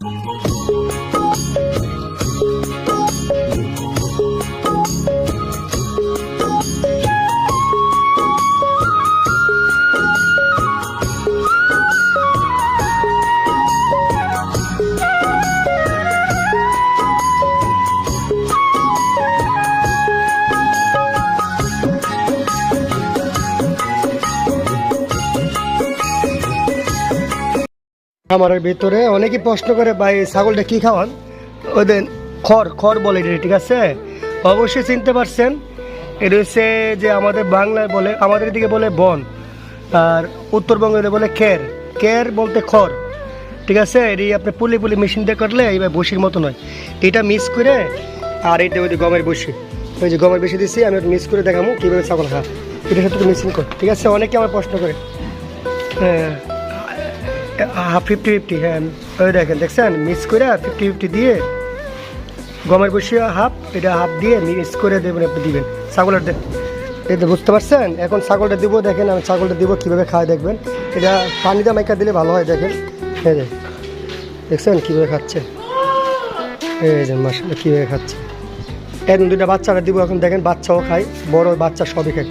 咚咚咚。আমার ভিতরে অনেকে প্রশ্ন করে, ভাই ছাগলটা কি খাওয়ান? ওদের খড় খড় বলে এটা, ঠিক আছে? অবশ্যই চিনতে পারছেন। এটা হচ্ছে যে আমাদের বাংলায় বলে, আমাদের দিকে বলে বন, আর উত্তরবঙ্গে বলে খের। খের বলতে খড়, ঠিক আছে? এটি আপনি পুলি পুলি মেশিন দিয়ে কাটলে এইবার বসির মতো নয়। এটা মিক্স করে, আর এটা ওই যে গমের বসি। ওই যে গমের বেশি দিচ্ছি আমি মিক্স করে দেখাবো কীভাবে ছাগল খা এটার সাথে মিক্সিং কর, ঠিক আছে? অনেকে আমার প্রশ্ন করে। হ্যাঁ। ফিফটি ফিফটি হ্যাঁ। ওই দেখেন, দেখছেন? মিক্স করে ফিফটি ফিফটি দিয়ে গমের বসিয়া হাফ এটা হাফ দিয়ে মিক্স করে দেবেন, আপনি দিবেন। ছাগলের তো বুঝতে পারছেন? এখন ছাগলটা দিব, দেখেন আমি ছাগলটা দিব কীভাবে খায়, দেখবেন। এটা পানিতে মাইকা দিলে ভালো হয়, দেখেন। এই যে, দেখছেন কীভাবে খাচ্ছে? এই কীভাবে খাচ্ছে। এখন দুইটা বাচ্চারা দিব, এখন দেখেন বাচ্চাও খায়, বড় বাচ্চা সবই খায়।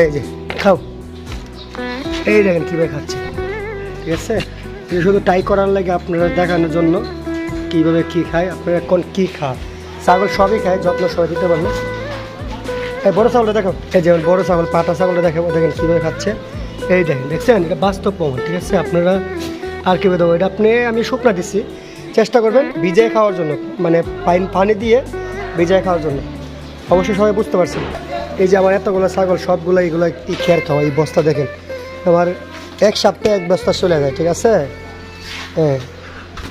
এই যে, খাও। এই দেখেন কীভাবে খাচ্ছে। ঠিক আছে? এটা শুধু ট্রাই করার লাগে আপনারা দেখানোর জন্য, কীভাবে কী খায়, আপনারা কোন কী খায়। ছাগল সবই খায়, যত্ন সবাই দিতে পারবেন এই বড়ো ছাগলটা দেখো, এই যেমন বড়ো ছাগল, পাটা ছাগলটা দেখো, দেখেন কীভাবে খাচ্ছে। এই দেখেন, দেখছেন? এটা বাস্তব প্রমাণ, ঠিক আছে? আপনারা আর কীভাবে দেবো এটা আপনি, আমি শুকনা দিচ্ছি চেষ্টা করবেন ভিজায় খাওয়ার জন্য মানে পাইন, পানি দিয়ে ভিজায় খাওয়ার জন্য। অবশ্যই সবাই বুঝতে পারছেন। এই যে আমার এতগুলো ছাগল, সবগুলো এইগুলো এই খেয়ার খাওয়া এই বস্তা দেখেন। আমার এক সপ্তাহে এক বস্তা চলে যায়, ঠিক আছে? হ্যাঁ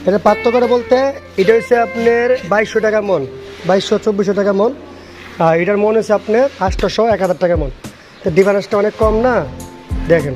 এটা পার্থক্য বলতে এটা হচ্ছে আপনার বাইশশো টাকা মন, বাইশশো, চব্বিশশো টাকা মন, আর এটার মন হচ্ছে আপনার আটশোশো এক হাজার টাকা মন। তো ডিফারেন্সটা অনেক কম না? দেখেন।